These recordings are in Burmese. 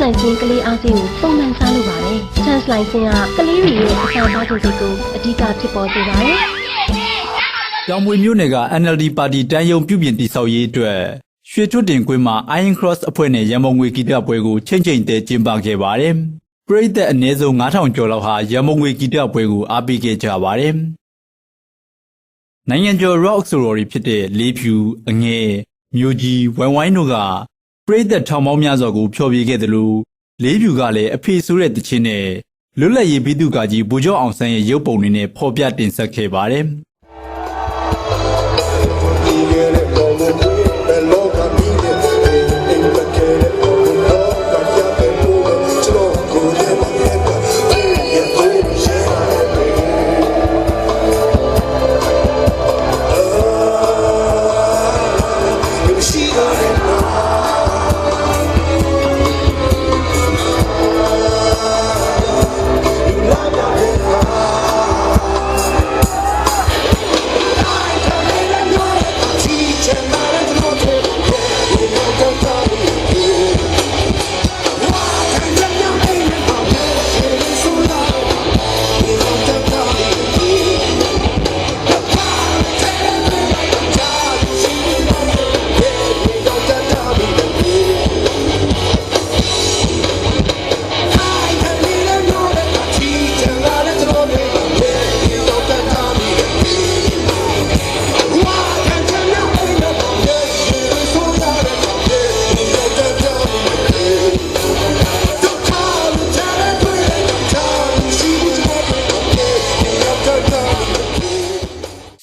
လိုင်စင်ကလေးအားကြီးကိုပုံမှန်စားလို့ပါတယ် chance လိုင်စင်ကကလေးတွေရဲ့အစာသားတွေကိုအဓိကဖြစ်ပေါ်စေပါတယ်တောင်မွေမြို့နယ်က NLD ပါတီတန်းယုံပြုပြင်တည်ဆောက်ရေးအတွက်ရွှေထွတ်တင်ကွင်းမှာ Iron Cross အဖွဲ့နဲ့ရန်မုံငွေဂီတပွဲကိုချိန်ချိန်တဲကျင်းပခဲ့ပါတယ်။ပရိသတ်အနည်းဆုံး9000ကျော်လောက်ဟာရန်မုံငွေဂီတပွဲကိုအားပေးခဲ့ကြပါတယ်။နိုင်ငံကျော် rock ဆိုတော်တွေဖြစ်တဲ့လေးဖြူအငဲမျိုးကြီးဝိုင်းဝိုင်းတို့က ပရိသတ်ထောင်ပေါင်းများစွာကိုဖျော်ဖြေခဲ့တယ်လို့လေးဖြူကလည်းအဖေဆိုးတဲ့တခြင်းနဲ့လွတ်လပ်ရေးဘိတုကကြီးဘူကျော်အောင်ဆန်းရဲ့ရုပ်ပုံတွေနဲ့ဖော်ပြတင်ဆက်ခဲ့ပါတယ်။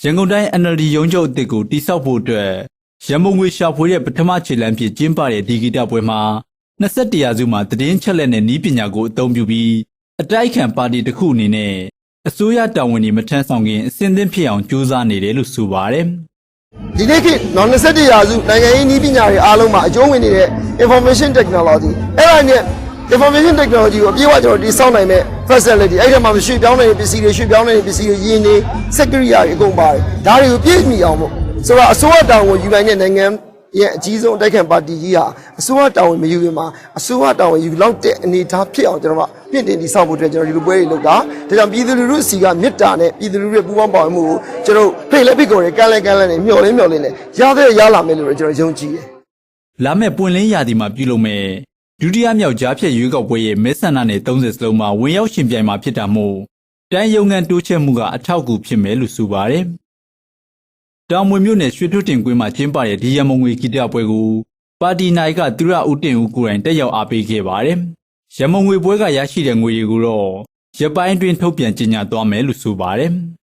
ရန်ကုန်တိုင်း NLD ရုံးချုပ်အသစ်ကိုတိစောက်ဖို့အတွက်ရန်မုံငွေရှာဖွေတဲ့ပထမခြေလှမ်းဖြစ်ကျင်းပတဲ့ဒီဂီတပွဲမှာ21ရာစုမှာတည်င်းချက်လက်နဲ့ဤပညာကိုအသုံးပြုပြီးအတိုက်ခံပါတီတစ်ခုအနေနဲ့အစိုးရတာဝန်တွေမထမ်းဆောင်ခင်အစဉ်သင့်ဖြစ်အောင်ကြိုးစားနေတယ်လို့ဆိုပါတယ်ဒီနေ့ခေတ်နော်21ရာစုနိုင်ငံရေးနည်းပညာတွေအားလုံးမှာအကျုံးဝင်နေတဲ့ information technology အဲ့ဒါနဲ့ information technology ကိုအပြည့်အဝကျွန်တော်တိစောင့်နိုင်တဲ့ facility အဲ့ဒီမှာရွှေ့ပြောင်းနေတဲ့ပစ္စည်းတွေရွှေ့ပြောင်းနေတဲ့ပစ္စည်းတွေရင်းနေ security တွေအကုန်ပါတယ်ဒါတွေကိုပြည့်မီအောင်ပေါ့ဆိုတော့အစိုးရတောင်ကိုယူနိုင်တဲ့နိုင်ငံရဲ့အကြီးဆုံးအတိုက်ခံပါတီကြီးဟာအစိုးရတောင်ဝင်မယူရင်မှာအစိုးရတောင်ဝင်ယူလောက်တဲ့အနေအထားဖြစ်အောင်ကျွန်တော်ကပြင့်တင်တိစောင့်ဖို့အတွက်ကျွန်တော်ဒီလိုပွဲတွေလုပ်တာဒါကြောင့်ပြည်သူလူထုစီကမေတ္တာနဲ့ပြည်သူလူထုရဲ့ပူးပေါင်းပါဝင်မှုကိုကျွန်တော်ဖိတ်လက်ဖိတ်ကိုရကမ်းလဲကမ်းလဲနဲ့မျှော်လင်းမျှော်လင်းနဲ့ရတဲ့ရလာမယ်လို့ကျွန်တော်ယုံကြည်တယ်။လာမယ့်ပွင့်လင်းရာသီမှာပြုလုပ်မယ် ဒုတိယမြောက်ကြားဖြတ်ရွေးကောက်ပွဲရဲ့မဲဆန္ဒနယ်30စလုံးမှာဝင်ရောက်ရှင်ပြိုင်မှာဖြစ်တာမို့တိုင်းယုံငံတိုးချက်မှုကအထောက်အကူဖြစ်မယ်လို့ဆိုပါတယ်။တောင်မွေမြို့နယ်ရွှေထွတ်တင်ကွင်းမှာကျင်းပတဲ့ဒီရမုံငွေဂီတပွဲကိုပါတီနိုင်ကသူရဦးတင်ဦးကိုယ်တိုင်တက်ရောက်အားပေးခဲ့ပါတယ်။ရမုံငွေပွဲကရရှိတဲ့ငွေတွေကိုတော့ရပိုင်းအတွင်းထုတ်ပြန်ကြေညာသွားမယ်လို့ဆိုပါတယ်။